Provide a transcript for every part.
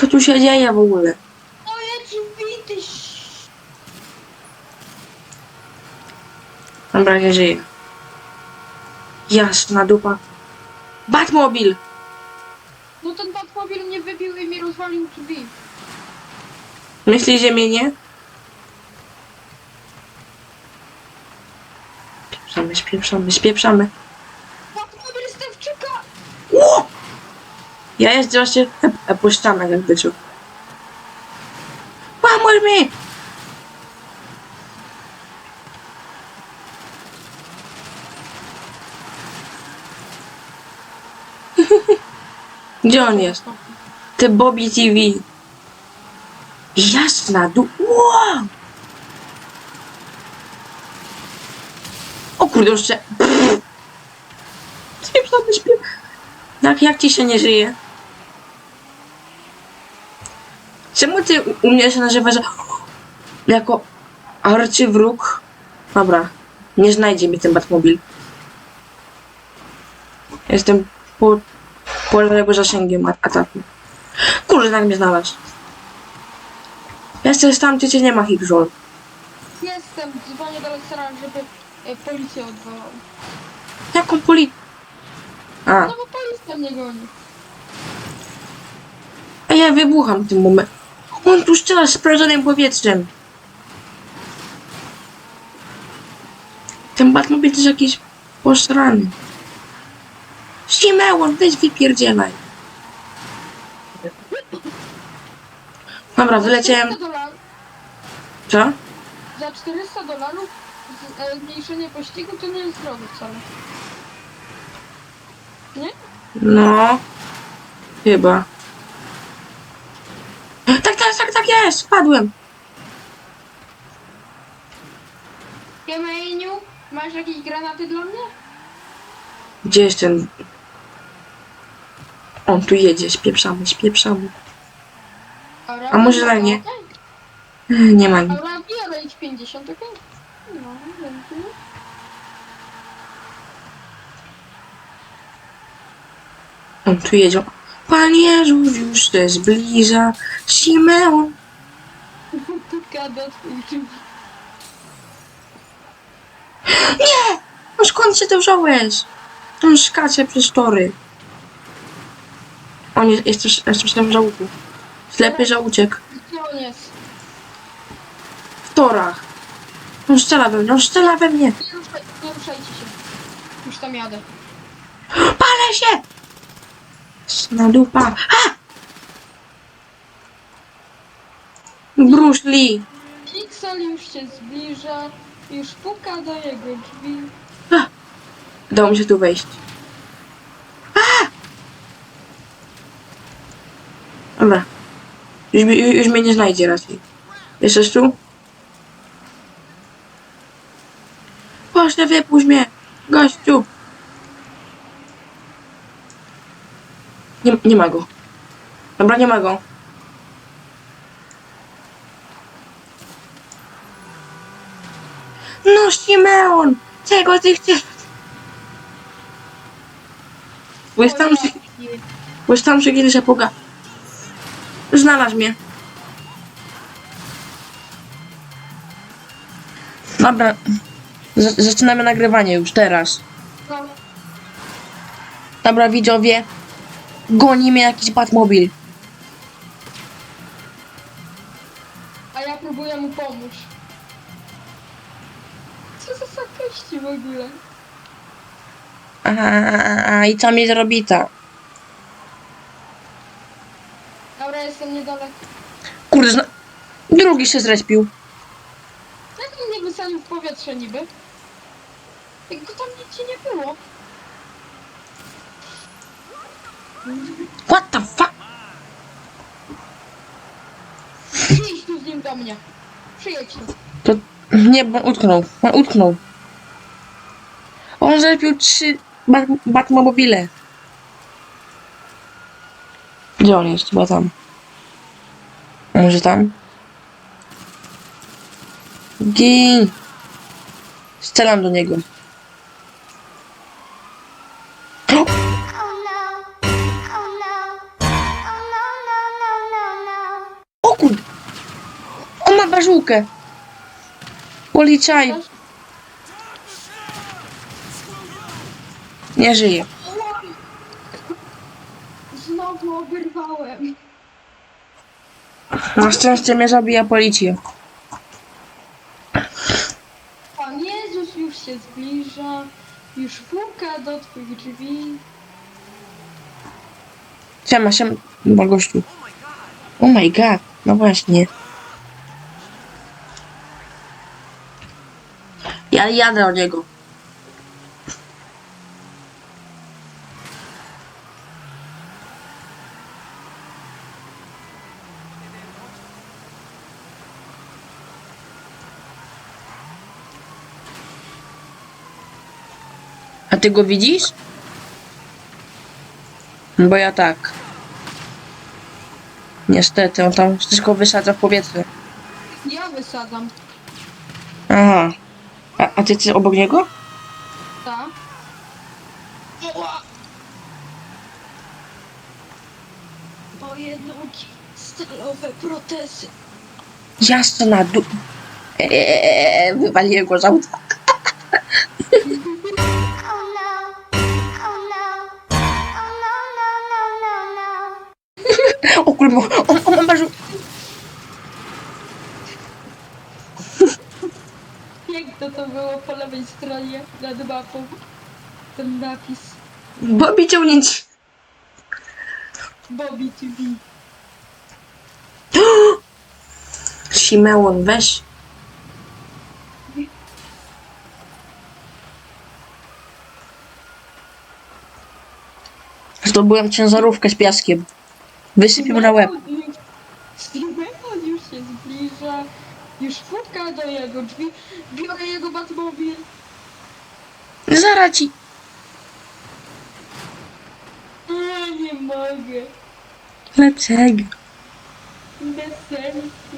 Co tu się dzieje w ogóle? Drzwi, ty ś- Dobra, nie żyje. Jasna dupa. Batmobil! No ten Batmobil mnie wybił i mi rozwalił drzwi. Myśli, że mnie nie? Spieprzamy, spieprzamy, spieprzamy. Ja jeszcze właśnie po ścianach jak byciu. Pomóż mi! Gdzie on jest? Ty Bobby TV. Jasna du... Wow! O kurde, jeszcze... Spieprzamy, śpiew... Jak, jak ci się nie żyje? Czemu ty u- mnie się nazywa, że jako arcywróg? Dobra, nie znajdzie mnie ten Batmobil. Jestem po, poza jego zasięgiem ataku. Kurde, tak mnie znalazł. Jesteś tam, gdzie cię nie ma, Higzol. Jestem, dzwonię do Lexera, żeby e, policję odwołał. Jaką poli... A, No bo policja mnie goni. a ja wybucham w tym momencie. On tu strzela z sprawdzonym powietrzem. Ten Batmobil jest jakiś posrany. Simeon, weź wypierdzielaj. Dobra, wyleciałem... 400 dolarów, Co? za 400 dolarów e, zmniejszenie pościgu to nie jest drogo wcale. Nie? No... Chyba. Tak, tak, tak, tak jest! Spadłem! Jemeniu, masz jakieś granaty dla mnie? Gdzie jest ten... On tu jedzie, spieprzamy, spieprzamy. Dobra, A może nie? okej. Nie ma nic. Dobra, biorę ich 50, okej? No. On tu jedzie. Pan Jezus już się zbliża. Simeon. Tu gada twój czym. Nie! No skąd się to wziąłeś? Skacze przez tory. On jest, jest, jest też w żałuku. Ślepy żałuczek. Gdzie on jest? W torach. On strzela we mnie, on strzela we mnie. Nie, ruszaj, nie ruszajcie się. Już tam jadę. Palę się! Na dupa. Ha! Bruce Lee. Pixel już się zbliża, już puka do jego drzwi. Udało mi się tu wejść. A! Dobra. Już, mi- już mnie nie znajdzie raczej. Jesteś tu? Proszę, wypuść mnie! Gościu! Nie, nie ma go. Dobra, nie ma go. No, Simeon! Czego ty chcesz? Błystam się, błystam się kiedyś epoka. Znalazł mnie. Dobra. Z zaczynamy nagrywanie już teraz. Dobra, widzowie. Goni mnie jakiś Batmobil. A, i co mi zrobi ta? Dobra, jestem niedaleko. Kurde, zna... drugi się zrespił. Jak mnie wysadził w powietrze niby? Jak go tam nigdzie nie było. What the fuck? Przyjdź tu z nim do mnie. Przyjedź tu. To nie, bo utknął. On utknął. On zrespił trzy Bat Batmobile. Gdzie on jest? Chyba tam. Może tam? Gin! Strzelam do niego. O kur... On ma brażółkę! Policzaj! Nie żyje. Znowu oberwałem. Na szczęście mnie zabija policja. Pan Jezus już się zbliża. Już puka do twych drzwi. Siema, siema, chyba gościu. Oh my god, no właśnie. Ja jadę o niego. Ty go widzisz? Bo ja tak. Niestety, on tam wszystko wysadza w powietrze. Ja wysadzam. Aha. A, a ty jesteś obok niego? Tak? Ła! Moje nogi. Stalowe protezy. Jasno na dół. Eee, wywaliłem go z auta. Mapą. Ten napis Bobby ciągnięć. Bobby TV. Simeon, weź. Zdobyłem ciężarówkę z piaskiem. Wysypił na łeb. Strumemon już się zbliża. Już puka do jego drzwi. Biorę jego Batmobil. Zaraz ci. Nie mogę. Dlaczego? Bez sensu.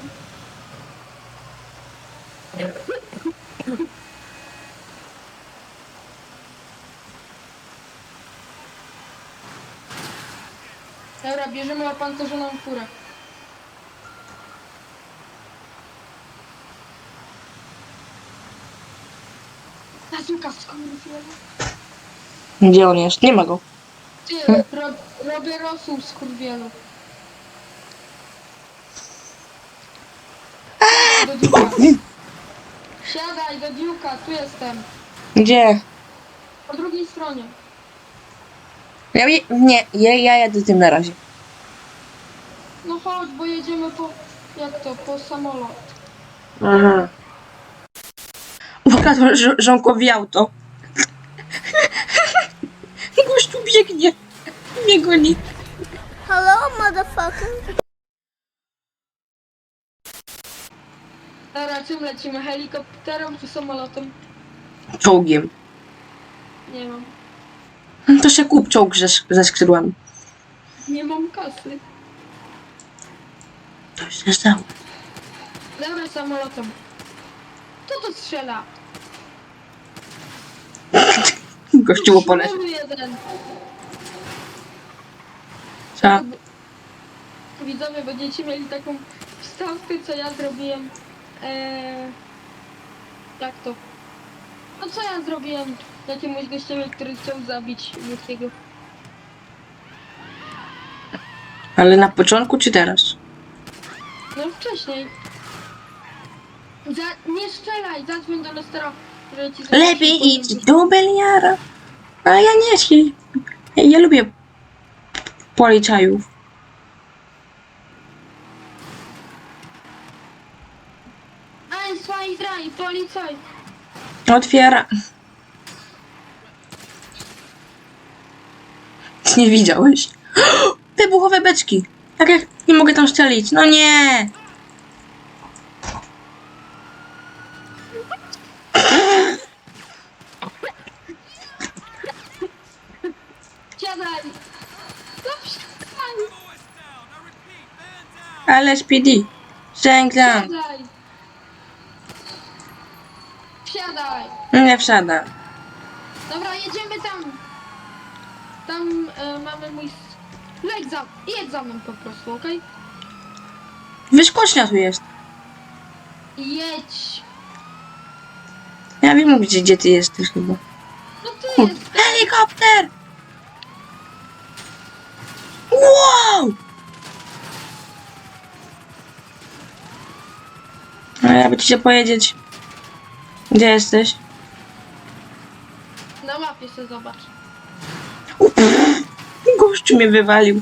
Dobra, bierzemy opancerzoną furę. Bazuka skurwiela. Gdzie on jest? Nie ma go. Ty, ro, robię rosół z kurwielu. Do diuka. Siadaj do diuka, tu jestem. Gdzie? Po drugiej stronie. Ja, je- nie, ja, ja jadę tym na razie. No chodź, bo jedziemy po... Jak to? Po samolot. Aha. Ukradł ż- żonkowi auto. Gościu biegnie. Nie goni. Hello, motherfucker. Dobra, czym lecimy? Helikopterem czy samolotem? Czołgiem. Nie mam. To się kup czołg ze, ze skrzydłami. Nie mam kasy. To się stało. Dobra, samolotem. Kto to strzela? Gościu po lesie. Mamy jeden. Co? Widzowie będziecie mieli taką wstawkę, co ja zrobiłem. Eee, jak to? No co ja zrobiłem jakiemuś gościowi, który chciał zabić Lukiego. Ale na początku czy teraz? No wcześniej. Za, nie strzelaj, zadzwoń do Lestera, że ci zaraz Lepiej idź do Beliara. A ja nie chcę. Ja, ja lubię policajów. Ein, zwei, drei, policaj! Otwiera. Nie widziałeś? Wybuchowe beczki. Jak jak nie mogę tam strzelić? No nie. Siadaj! No wsiadaj! Ale SPD. Żegnam. Siadaj! Wsiadaj! Nie wsiada. Dobra, jedziemy tam! Tam e, mamy mój... s- Leć za... Jedź za mną po prostu, okej? Wyskocznia tu jest. Jedź! Ja wiem, gdzie, gdzie ty jesteś chyba. No ty Kur- jest! Helikopter! Wow! A ja by ci się pojedzieć. Gdzie jesteś? Na mapie się zobacz. Gościu mnie wywalił.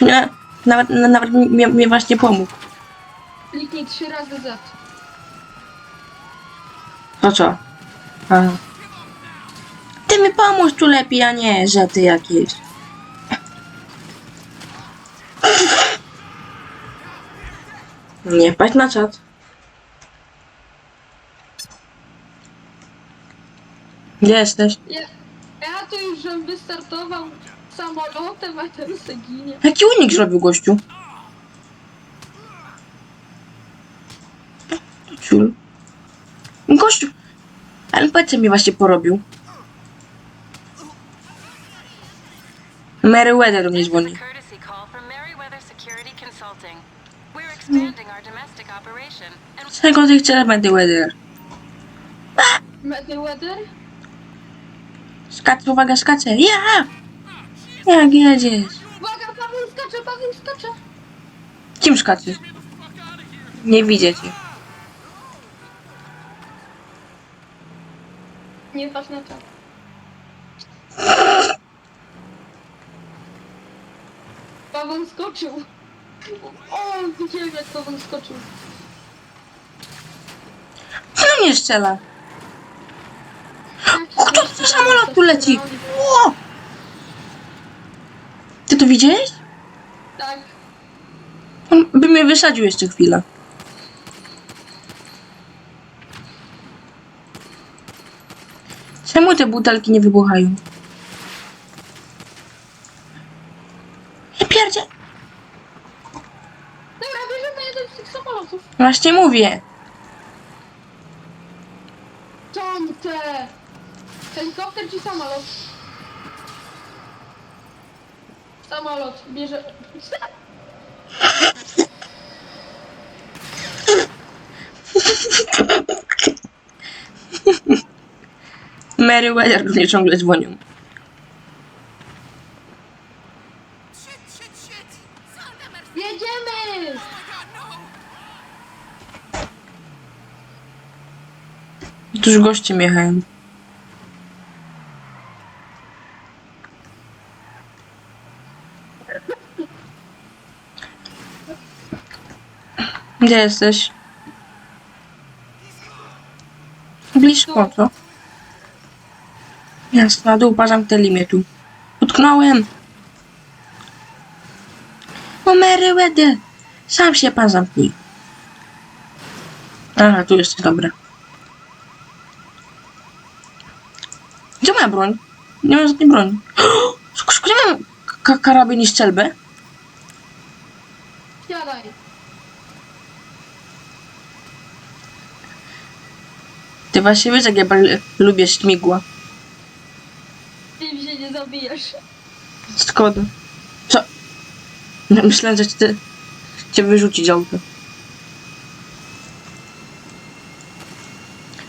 Mnie, nawet, nawet mnie, mnie właśnie pomógł. Kliknij trzy razy Z. To co? Aha. Ty mi pomóż tu lepiej, a nie, że ty jakieś. Nie patrz na czat. Gdzie jesteś? Ja, ja to już żem wystartował samolotem, a ten se ginie. Jaki unik zrobił gościu? Ciul. Gościu. NPC mi właśnie porobił. Meriwether do mnie dzwoni. Czego ty chcesz, Meriwether? Weather? Skacze, uwaga, skacze. Ja! Jak jedziesz? Uwaga, Paweł skacze, Paweł skacze! Kim skaczesz? Nie widzę cię. Nie patrz na czat. Paweł skoczył. O, widziałem jak Paweł skoczył. Co mnie strzela? Tak, Kto tak, z samolotu leci? tak. Ło! Ty to widziałeś? Tak, On by mnie wysadził jeszcze chwilę. Czemu te butelki nie wybuchają? Ja pierdzie... dobra, bierzemy jeden z tych samolotów. Właśnie mówię. Tomte! Helikopter czy samolot? Samolot, bierze... Meriwether do mnie ciągle dzwonią. Jedziemy! Tu już goście jechają. Gdzie jesteś? Blisko, co? Jasne, na dół pozamknęli mnie tu. Utknąłem. O Meriwether! Sam się pan zamknij. Aha, tu jesteś, dobra. Moja broń? Nie mam żadnej broni. Skąd mam ka- karabin i strzelbę? Siadaj. Ty właśnie wiesz, jak ja lubię śmigła. Ty się nie zabijesz. Szkoda. Co? No, Myślałem, że cię, cię wyrzucić auto.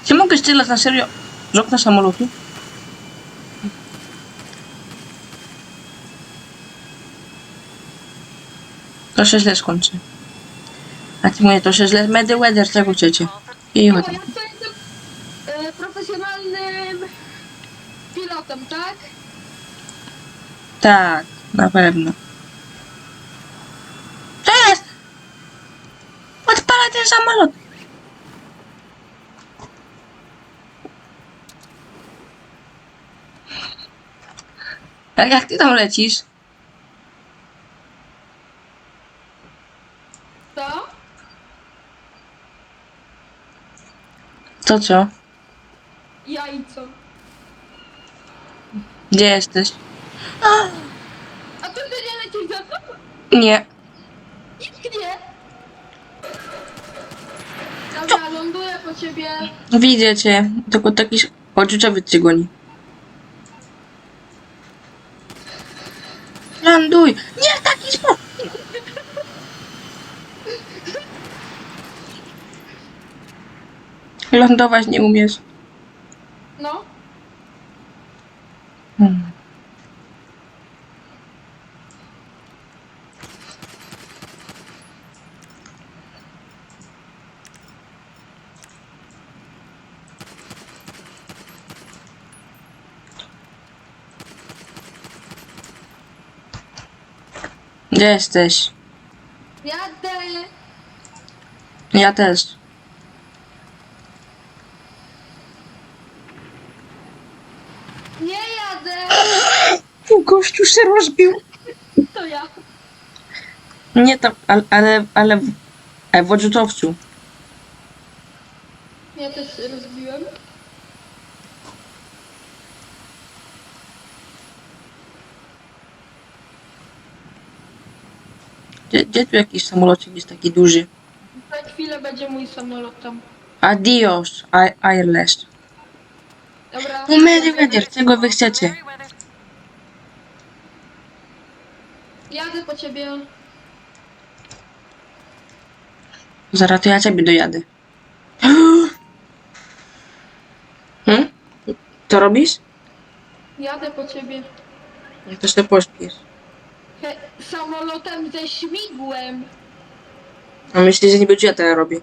Czy mogę strzelać na serio z okna samolotu? To się źle skończy. A ty mówię, to się źle... Medy weather, czego chcecie? I O, chodź. ja to jestem e, profesjonalnym pilotem, tak? Tak, na pewno. Co jest? Odpalaj ten samolot! A jak ty tam lecisz? To? To co? Jajco. Gdzie jesteś? A, A ty nie lecisz za to? nie. Nikt nie. Dobra, ląduję po ciebie. Widzę cię. Tylko taki poczuciowy cię goni. Ląduj! Nie w taki sposób! Lądować nie umiesz. No, Hmm. Gdzie jesteś? jadę. Ja też. Nie jadę. Gościu się rozbił. To ja. Nie tam, ale, ale, ale w, e, w odrzutowcu. Ja też się rozbiłem. Gdzie, gdzie tu jakiś samolocik jest taki duży? Za chwilę będzie mój samolot tam. Adios, I- Airless. Dobra. Medzie, medzie, czego wy chcecie? Zaraz to ja ciebie dojadę. Hmm? Co robisz? Jadę po ciebie. Jak to się pośpiesz. He, samolotem ze śmigłem. A myślisz, że nie będzie ja to robię?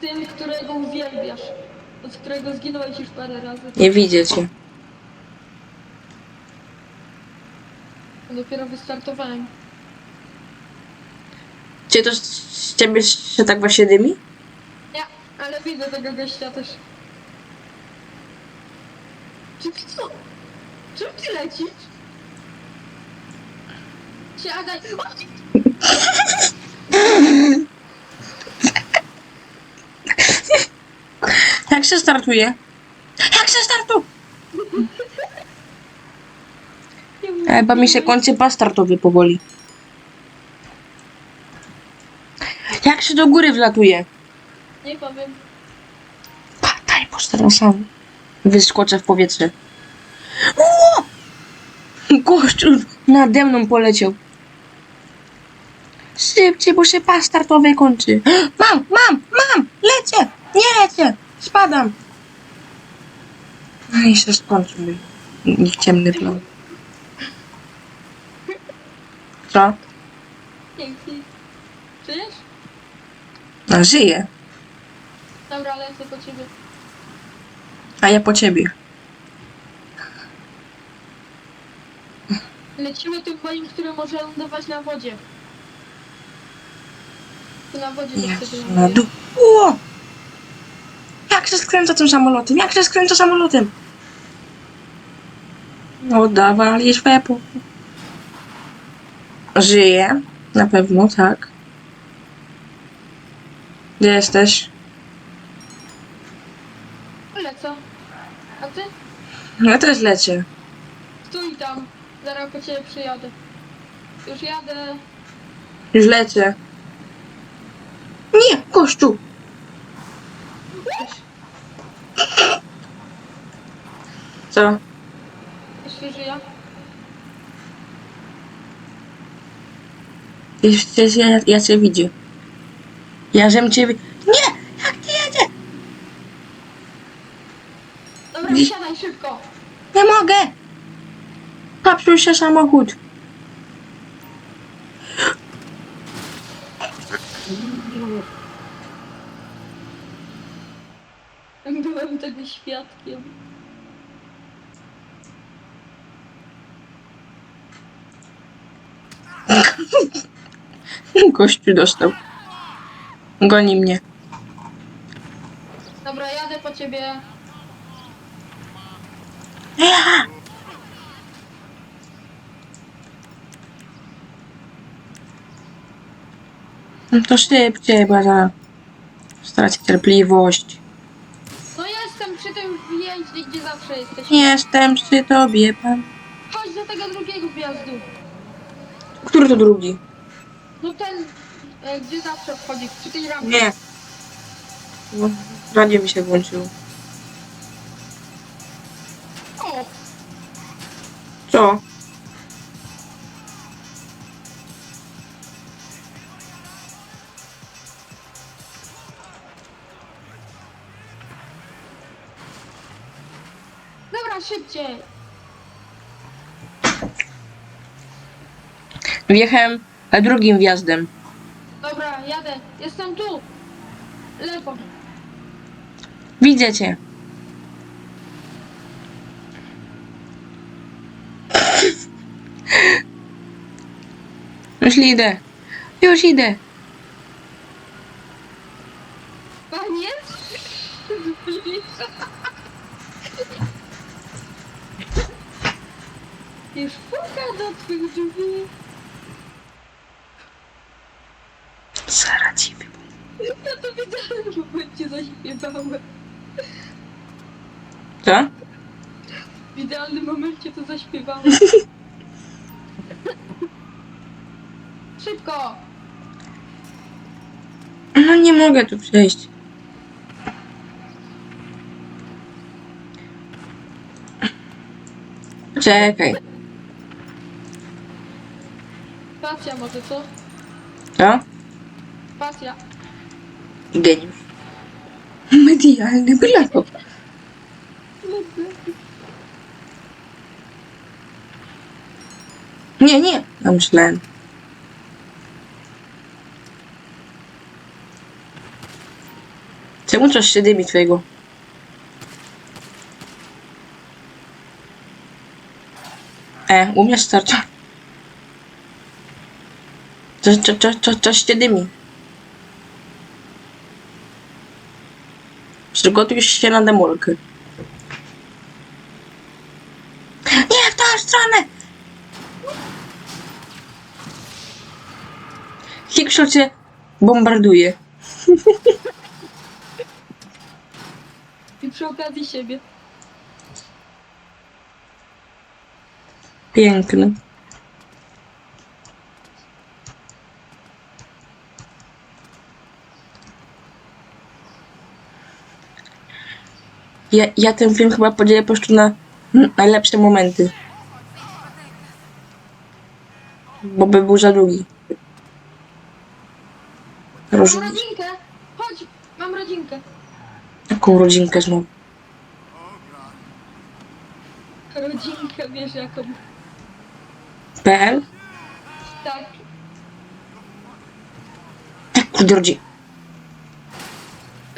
Tym, którego uwielbiasz. Od którego zginąłeś już parę razy. Nie widzę cię. Dopiero wystartowałem. Czy to z, z ciebie się tak właśnie dymi? Nie, ale widzę tego gościa też. Czy ty co? Czym ty lecisz? Siadaj! O, ty- Jak się startuje? Jak się startuje? Chyba mi się kończy pas startowy powoli. Jak się do góry wlatuje? Nie powiem. Pa, daj, postaram sam. Wyskoczę w powietrze. O! Gościu nade mną poleciał. Szybciej, bo się pas startowy kończy. Mam, mam, mam! Lecę! Nie lecę! Spadam! No i się skończył mój ciemny plan. Co? Dzięki. Czyjesz? No, żyję. Dobra, lecę po ciebie. A ja po ciebie. Lecimy tym moim, który może lądować na wodzie. Tu na wodzie nie chcę Jest na dół. O! Jak się skręca tym samolotem? Jak się skręca samolotem? No dawali szwepu. Żyje. Na pewno, tak. Gdzie jesteś? Lecę. A ty? Ja też lecę. Stój tam. Zaraz po ciebie przyjadę. Już jadę. Już lecę. Nie, kościół. Co? Jeszcze żyję. Przecież ja, ja cię widzę. Ja żem cię... wi- Nie! Jak ty jedzie? Dobra, Nie. wsiadaj szybko. Nie mogę! Popsuł się samochód. Byłem tego świadkiem. Gościu dostał. Goni mnie. Dobra, jadę po ciebie. No to szybciej, bo ja stracę cierpliwość. No jestem przy tym wjeździe, gdzie zawsze jesteś. Jestem przy tobie, pan. Chodź do tego drugiego wjazdu. Który to drugi? No ten, e, gdzie zawsze wchodzi, przy tej rampie. Nie. No, radio mi się włączyło. O, Co? Wjechałem e, drugim wjazdem. Dobra, jadę. Jestem tu. Lewo. Widzę cię. Już idę. Już idę. Panie? Już puka do twych drzwi. Sara ci wybuchła. Ja to wiedziałem, że będzie zaśpiewałem. Co? W idealnym momencie to zaśpiewałem. Szybko! No nie mogę tu przejść. Czekaj. Spacja może, co? Co? Spacja. Geniusz. Medialny blok. Nie, nie. Ja myślałem. Coś się dymi twojego? E, u mnie starcza. Coś, coś, coś, coś, coś się dymi. Przygotuj się na demolkę. Nie, w tą stronę! Hickshaw cię bombarduje. I przy okazji siebie. Piękny. Ja, ja ten film chyba podzielę po prostu na mm, najlepsze momenty. Bo by był za długi. Mam Rozumiem. rodzinkę! Chodź! Mam rodzinkę. Jaką rodzinkę znowu? Rodzinkę, wiesz jaką. PL? Tak. Tak, kurde, rodzi.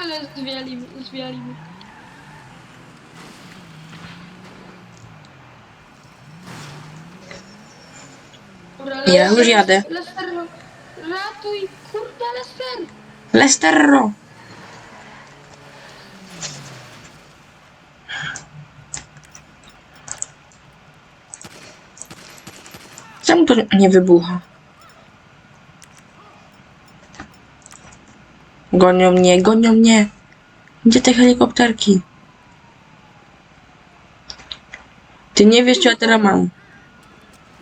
Ale zwialimy, zwialimy. Dobra, Ja już jadę. Lester, ratuj, kurde, Lester! Lesterro! Czemu to nie wybucha? Gonią mnie, gonią mnie! Gdzie te helikopterki? Ty nie wiesz, co ja teraz mam.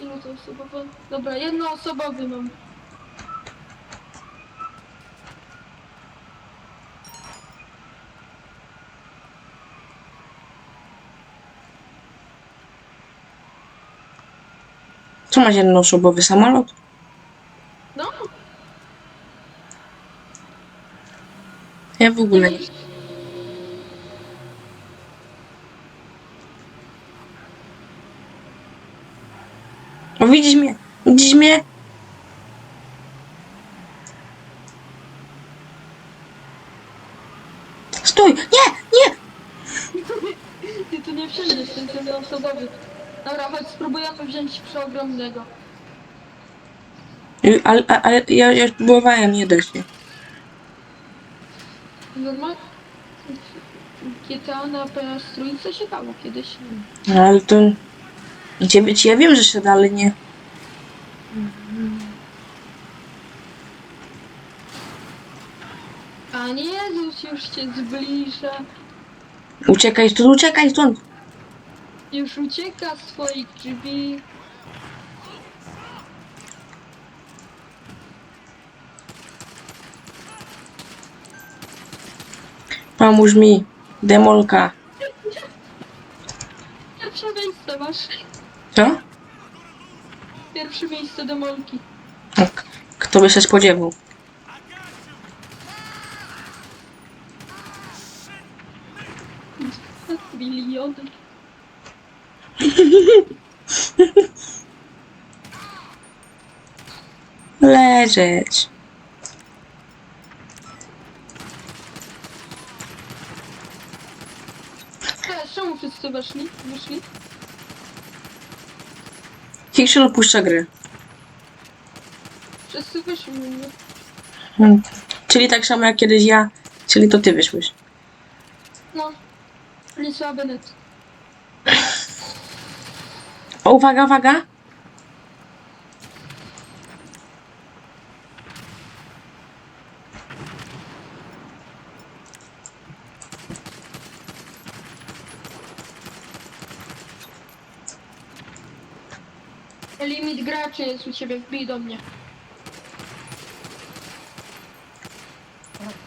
Ilu to osobowe? Dobra, mam. Co masz jednoosobowy samolot? No, Ja w ogóle. O, widzisz mnie? Widzisz mnie? Stój! Nie! Nie! ty tu nie wsiądziesz, ten jednoosobowy. Dobra, chodź, spróbujemy wziąć przeogromnego. Ale, ale, ja, ja próbowałem, nie da się. Normalnie GTA na PS3 się dało kiedyś. No, ale to... Ci ja wiem, że się da, ale nie. Panie Jezus, już się zbliża. Uciekaj stąd, uciekaj stąd! Już ucieka z swoich drzwi. Pomóż mi, demolka. Pierwsze miejsce masz. Co? Pierwsze miejsce do molki. Tak. Kto by się spodziewał? Miliony. Leżeć. Czemu wszyscy weszli? Wyszli? Fiction opuszcza gry. Wszyscy wyszli. nie? Hmm. Czyli tak samo jak kiedyś ja, czyli to ty wyszłeś. No. Lisa Bennett. O, uwaga, uwaga. Graczy jest u ciebie, wbij do mnie.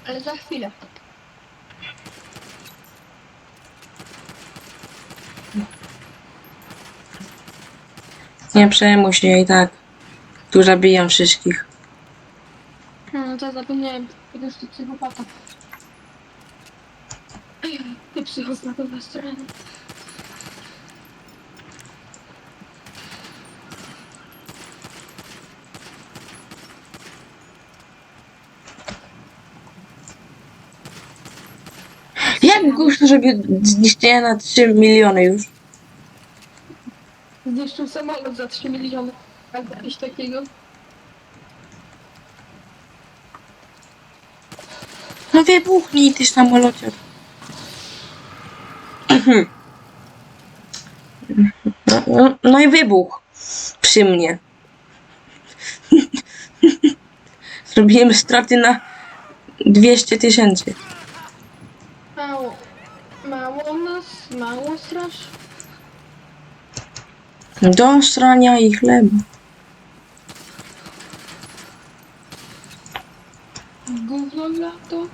Ale za chwilę. Nie przejmuj się i tak. Tu zabiją wszystkich. Hmm, to zapomniałem. Jakiegoś ty psychopata. Ty psychopatowa strona. Jak głośno, żeby zniszczenia na 3 miliony już? Zniszczył samolot za 3 miliony. Albo coś takiego. No wybuchnij ty samolocie. No, no i wybuch przy mnie. Zrobiłem straty na 200 tysięcy. Do srania i chleba. Gówno lato.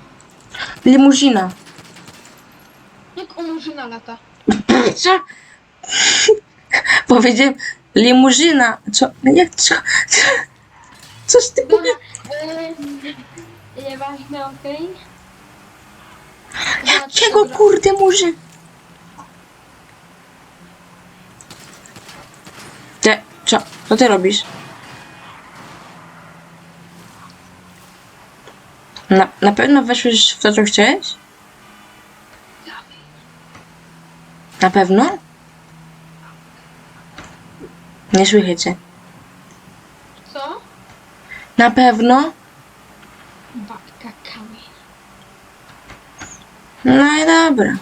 Limuzina. Jak o murzyna lata. Co? Powiedziałem limuzyna. Co? Jak co? Coś ty Dobra. Eee, Nieważne, okej? Jakiego kurde murzy? Co ty robisz? Na, na pewno weszłeś w to, co chciałeś? Na pewno? Nie słychać. Co? Na pewno? Babka kamień. No i dobra.